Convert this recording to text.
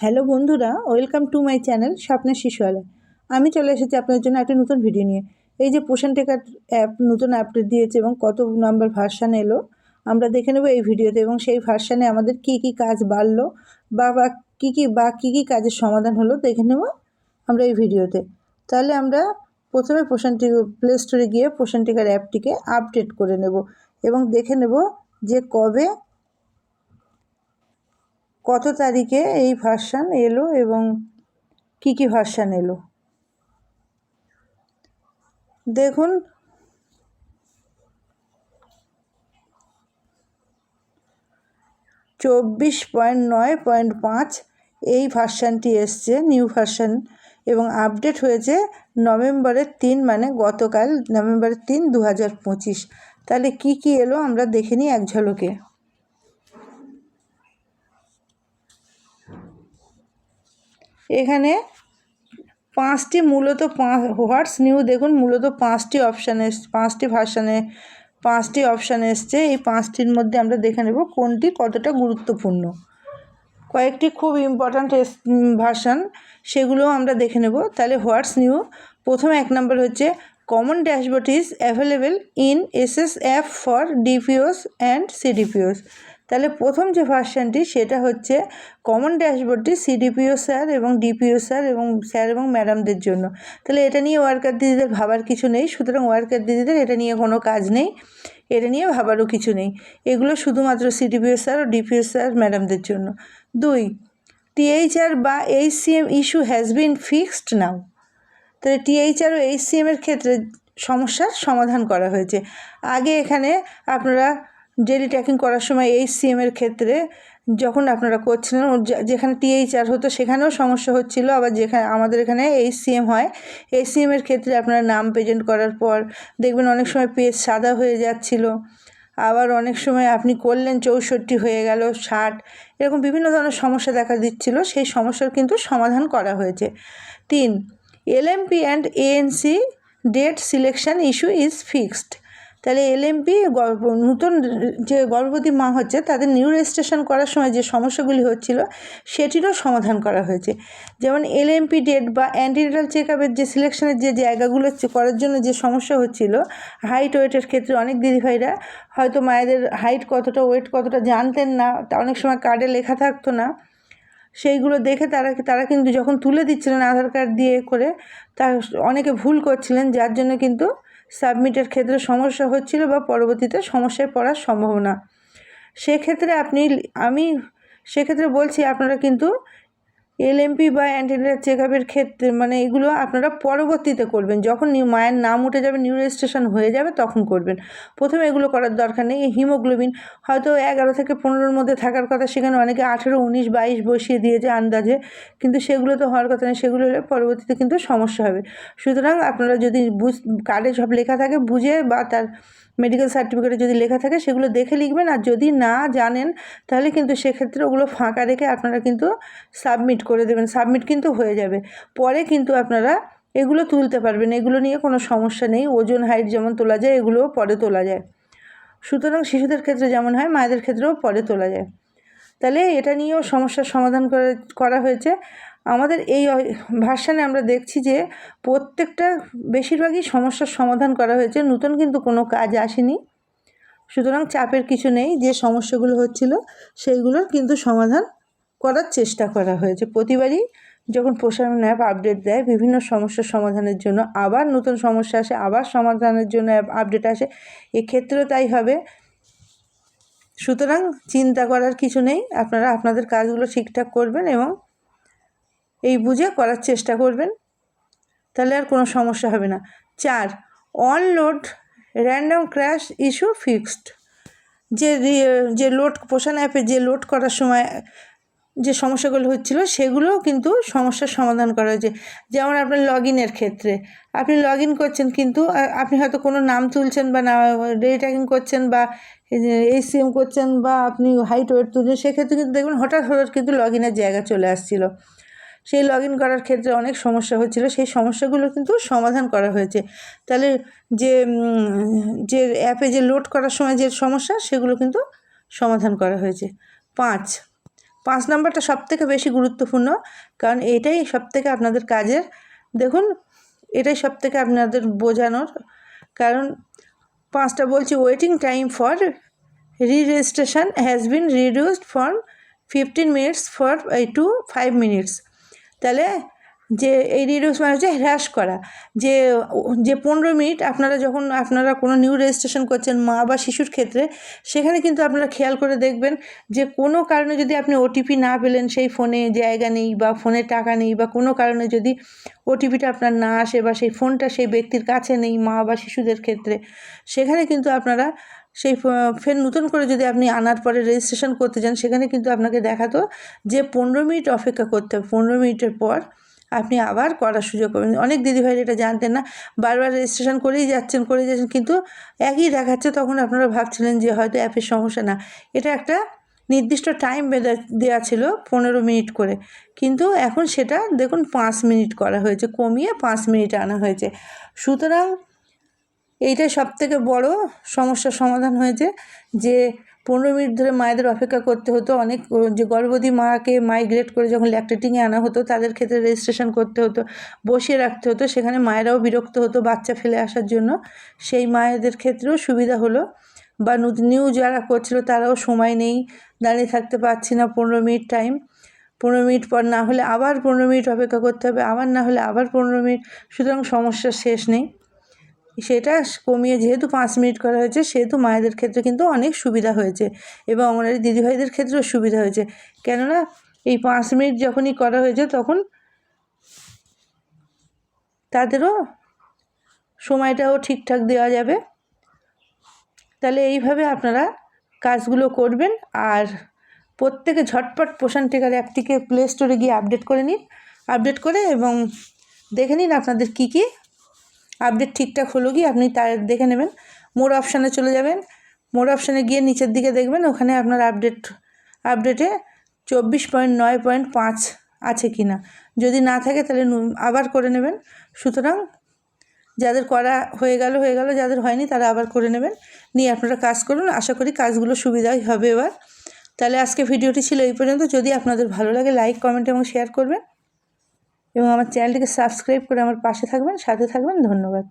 Hello বন্ধুরা, welcome to my channel স্বপ্নের শিশুয়ালা। আমি চলে এসেছি আপনাদের জন্য একটা নতুন ভিডিও নিয়ে। এই যে পোষণ টেকার অ্যাপ নতুন আপডেট দিয়েছে এবং কত নাম্বার ভার্সান এলো, আমরা দেখে নেব এই ভিডিওতে এবং সেই ভার্সানে আমাদের কি কি কাজ বাড়লো বা বা কী কী, বা কী কী কাজের সমাধান হলো দেখে নেব আমরা এই ভিডিওতে। তাহলে আমরা প্রথমে পোষণ টিকা প্লে স্টোরে গিয়ে পোষণ টেকার অ্যাপটিকে আপডেট করে নেব এবং দেখে নেব যে কবে কত তারিখে এই ভার্সান এলো এবং কি কি ভার্সান এলো? দেখুন। চব্বিশ পয়েন্ট নয় পয়েন্ট পাঁচ এই ভার্সানটি এসছে, নিউ ভার্সান। এবং আপডেট হয়েছে নভেম্বরের তিন মানে গতকাল নভেম্বরের তিন দু হাজার পঁচিশ। তাহলে কী কী এলো আমরা দেখে নিই এক ঝলকে। এখানে পাঁচটি মূলত পাঁচ হোয়াটস নিউ দেখুন, মূলত পাঁচটি অপশান এস, পাঁচটি ভার্সানে পাঁচটি অপশান এসছে। এই পাঁচটির মধ্যে আমরা দেখে নেব কোনটি কতটা গুরুত্বপূর্ণ। কয়েকটি খুব ইম্পর্ট্যান্ট ভার্সান সেগুলোও আমরা দেখে নেব। তাহলে হোয়াটস নিউ প্রথমে এক নম্বর হচ্ছে common dashboard is available in S S app for DPOs and CDPOs তাহলে প্রথম যে ভার্সানটি সেটা হচ্ছে কমন ড্যাশবোর্ডটি সিডিপিও স্যার এবং ডিপিও স্যার এবং স্যার এবং ম্যাডামদের জন্য। তাহলে এটা নিয়ে ওয়ার্কার দিদিদের ভাবার কিছু নেই, সুতরাং ওয়ার্কার দিদিদের এটা নিয়ে কোনো কাজ নেই, এটা নিয়ে ভাবারও কিছু নেই। এগুলো শুধুমাত্র সিডিপিও স্যার ও ডিপিও স্যার ম্যাডামদের জন্য। দুই টিএইচআর বা HCM issue has been fixed now তাহলে টিএইচআর ও এইচসিএমের ক্ষেত্রে সমস্যার সমাধান করা হয়েছে। আগে এখানে আপনারা ডেলি ট্র্যাকিং করার সময় এই সিএমের ক্ষেত্রে যখন আপনারা করছিলেন যেখানে টিএইচআর হতো সেখানেও সমস্যা হচ্ছিল। আবার যেখানে, আমাদের এখানে এই সিএম হয়, এই সিএমের ক্ষেত্রে আপনারা নাম প্রেজেন্ট করার পর দেখবেন অনেক সময় পেজ সাদা হয়ে যাচ্ছিল। আবার অনেক সময় আপনি করলেন, চৌষট্টি হয়ে গেল, ষাট, এরকম বিভিন্ন ধরনের সমস্যা দেখা দিচ্ছিল। সেই সমস্যার কিন্তু সমাধান করা হয়েছে। তিন LMP and ANC date selection issue is fixed তাহলে এলএমপি নতুন যে গর্ভবতী মা হচ্ছে, তাদের নিউ রেজিস্ট্রেশন করার সময় যে সমস্যাগুলি হচ্ছিল, সেটিরও সমাধান করা হয়েছে। যেমন এলএমপি ডেট বা অ্যান্টিনাটাল চেক আপের যে সিলেকশনের যে জায়গাগুলো করার জন্য যে সমস্যা হচ্ছিল, হাইট ওয়েটের ক্ষেত্রে অনেক দিদিভাইরা হয়তো মায়েদের হাইট কতটা, ওয়েট কতটা জানতেন না, তা অনেক সময় কার্ডে লেখা থাকতো না। সেইগুলো দেখে তারা তারা কিন্তু যখন তুলে দিচ্ছিলেন আধার কার্ড দিয়ে করে, তা অনেকে ভুল করছিলেন, যার জন্য কিন্তু সাবমিটের ক্ষেত্রে সমস্যা হচ্ছিল বা পরবর্তীতে সমস্যায় পড়ার সম্ভাবনা। সেক্ষেত্রে আপনি আমি সেক্ষেত্রে বলছি আপনারা কিন্তু এলএমপি বা অ্যান্টিনাল চেক আপের ক্ষেত্রে মানে এগুলো আপনারা পরবর্তীতে করবেন। যখন নিউ মায়ের নাম উঠে যাবে নিউ রেজিস্ট্রেশন হয়ে যাবে, তখন করবেন। প্রথমে এগুলো করার দরকার নেই। হিমোগ্লোবিন হয়তো এগারো থেকে পনেরোর মধ্যে থাকার কথা, সেখানে অনেকে আঠেরো, উনিশ, বাইশ বসিয়ে দিয়েছে আন্দাজে, কিন্তু সেগুলো তো হওয়ার কথা নেই। সেগুলো হলে পরবর্তীতে কিন্তু সমস্যা হবে। সুতরাং আপনারা যদি বুঝ, কার্ডে সব লেখা থাকে, বুঝে বা তার মেডিকেল সার্টিফিকেটে যদি লেখা থাকে, সেগুলো দেখে লিখবেন। আর যদি না জানেন, তাহলে কিন্তু সেক্ষেত্রে ওগুলো ফাঁকা রেখে আপনারা কিন্তু সাবমিট করে দেবেন সাবমিট কিন্তু হয়ে যাবে। পরে কিন্তু আপনারা এগুলো তুলতে পারবেন, এগুলো নিয়ে কোনো সমস্যা নেই, ওজন হাইট যেমন তোলা যায়, এগুলোও পরে তোলা যায়। সুতরাং শিশুদের ক্ষেত্রে যেমন হয়, মায়েদের ক্ষেত্রেও পরে তোলা যায়। তাহলে এটা নিয়েও সমস্যার সমাধান করে হয়েছে। আমাদের এই ভার্সানে আমরা দেখছি যে প্রত্যেকটা বেশিরভাগই সমস্যার সমাধান করা হয়েছে, নতুন কিন্তু কোনো কাজ আসেনি। সুতরাং চাপের কিছু নেই, যে সমস্যাগুলো হচ্ছিল, সেইগুলোর কিন্তু সমাধান করার চেষ্টা করা হয়েছে। প্রতিবারই যখন প্রসারণ অ্যাপ আপডেট দেয়, বিভিন্ন সমস্যার সমাধানের জন্য আবার নতুন সমস্যা আসে, আবার সমাধানের জন্য অ্যাপ আপডেট আসে। এক্ষেত্রেও তাই হবে। সুতরাং চিন্তা করার কিছু নেই। আপনারা আপনাদের কাজগুলো ঠিকঠাক করবেন এবং এই বুঝে করার চেষ্টা করবেন। তাহলে আর কোনো সমস্যা হবে না। চার onload random crash issue fixed যে যে লোড পোষণ অ্যাপে যে লোড করার সময় যে সমস্যাগুলো হচ্ছিল সেগুলোও কিন্তু সমস্যার সমাধান করা হয়েছে। যেমন আপনার লগ ইনের ক্ষেত্রে। আপনি লগ ইন করছেন কিন্তু আপনি হয়তো কোনো নাম তুলছেন বা না ট্র্যাকিং করছেন বা এই সিএম করছেন বা আপনি হাইট ওয়েট তুলছেন, সেক্ষেত্রে কিন্তু দেখবেন হঠাৎ হঠাৎ কিন্তু লগ ইনের জায়গা চলে আসছিল। সেই লগ ইন করার ক্ষেত্রে অনেক সমস্যা হচ্ছিল, সেই সমস্যাগুলো কিন্তু সমাধান করা হয়েছে। তাহলে যে যে অ্যাপে যে লোড করার সময় যে সমস্যা, সেগুলো কিন্তু সমাধান করা হয়েছে। পাঁচ পাঁচ নাম্বারটা সব থেকে বেশি গুরুত্বপূর্ণ, কারণ এটাই সব থেকে আপনাদের কাজের, দেখুন, এটাই সব থেকে আপনাদের বোঝানোর, কারণ পাঁচটা বলছি waiting time for re registration has been reduced from fifteen minutes for to five minutes তাহলে যে এই রিডিউস মানে হচ্ছে হ্রাস করা। যে যে পনেরো মিনিট আপনারা যখন, আপনারা কোনো নিউ রেজিস্ট্রেশন করছেন মা বা শিশুর ক্ষেত্রে, সেখানে কিন্তু আপনারা খেয়াল করে দেখবেন যে কোনো কারণে যদি আপনি ওটিপি না পেলেন, সেই ফোনে জায়গা নেই বা ফোনে টাকা নেই বা কোনো কারণে যদি ওটিপিটা আপনার না আসে বা সেই ফোনটা সেই ব্যক্তির কাছে নেই মা বা শিশুদের ক্ষেত্রে, সেখানে কিন্তু আপনারা সেই ফের নতুন করে যদি আপনি আনার পরে রেজিস্ট্রেশন করতে যান, সেখানে কিন্তু আপনাকে দেখাতো যে পনেরো মিনিট অপেক্ষা করতে হবে। পনেরো মিনিটের পর আপনি আবার করার সুযোগ পাবেন। অনেক দিদিভাই এটা জানতেন না, বারবার রেজিস্ট্রেশন করেই যাচ্ছেন করেই যাচ্ছেন, কিন্তু একই দেখাচ্ছে তখন আপনারা ভাবছিলেন যে হয়তো অ্যাপের সমস্যা না। এটা একটা নির্দিষ্ট টাইম বেঁধে দেওয়া ছিল, পনেরো মিনিট করে। কিন্তু এখন সেটা দেখুন পাঁচ মিনিট করা হয়েছে, কমিয়ে পাঁচ মিনিট আনা হয়েছে। সুতরাং এইটাই সব থেকে বড় সমস্যার সমাধান হয়েছে যে পনেরো মিনিট ধরে মায়েদের অপেক্ষা করতে হতো। অনেক যে গর্ভবতী মাকে মাইগ্রেট করে যখন ল্যাকটেটিংয়ে আনা হতো, তাদের ক্ষেত্রে রেজিস্ট্রেশন করতে হতো, বসিয়ে রাখতে হতো। সেখানে মায়েরাও বিরক্ত হতো বাচ্চা ফেলে আসার জন্য। সেই মায়েদের ক্ষেত্রেও সুবিধা হলো। বা নিউ যারা করছিল তারাও সময় নেই, দাঁড়িয়ে থাকতে পারছি না পনেরো মিনিট টাইম পনেরো মিনিট পর না হলে আবার পনেরো মিনিট অপেক্ষা করতে হবে, আবার না হলে আবার পনেরো মিনিট। সুতরাং সমস্যা শেষ নেই। সেটা কমিয়ে যেহেতু পাঁচ মিনিট করা হয়েছে, সেহেতু মায়েদের ক্ষেত্রে কিন্তু অনেক সুবিধা হয়েছে এবং অঙ্গনারী দিদিভাইদের ক্ষেত্রেও সুবিধা হয়েছে। কেননা এই পাঁচ মিনিট যখনই করা হয়েছে তখন তাদেরও সময়টাও ঠিকঠাক দেওয়া যাবে। তাহলে এইভাবে আপনারা কাজগুলো করবেন আর প্রত্যেকে ঝটপট পোষণ টেকার অ্যাপটিকে প্লে স্টোরে গিয়ে আপডেট করে নিন, আপডেট করে এবং দেখে নিন আপনাদের কী কী আপডেট ঠিকঠাক হলো কি, আপনি তার দেখে নেবেন। মোর অপশানে চলে যাবেন। মোর অপশানে গিয়ে নিচের দিকে দেখবেন, ওখানে আপনার আপডেট আপডেটে চব্বিশ পয়েন্ট নয় পয়েন্ট পাঁচ আছে কি না যদি না থাকে তাহলে আবার করে নেবেন। সুতরাং যাদের করা হয়ে গেল হয়ে গেল, যাদের হয়নি তারা আবার করে নেবেন। নিয়ে আপনারা কাজ করুন, আশা করি কাজগুলো সুবিধাই হবে এবার। তাহলে আজকে ভিডিওটি ছিল এই পর্যন্ত। যদি আপনাদের ভালো লাগে লাইক কমেন্ট এবং শেয়ার করবেন। এবং আমার চ্যানেলটিকে সাবস্ক্রাইব করে আমার পাশে থাকবেন সাথে থাকবেন ধন্যবাদ।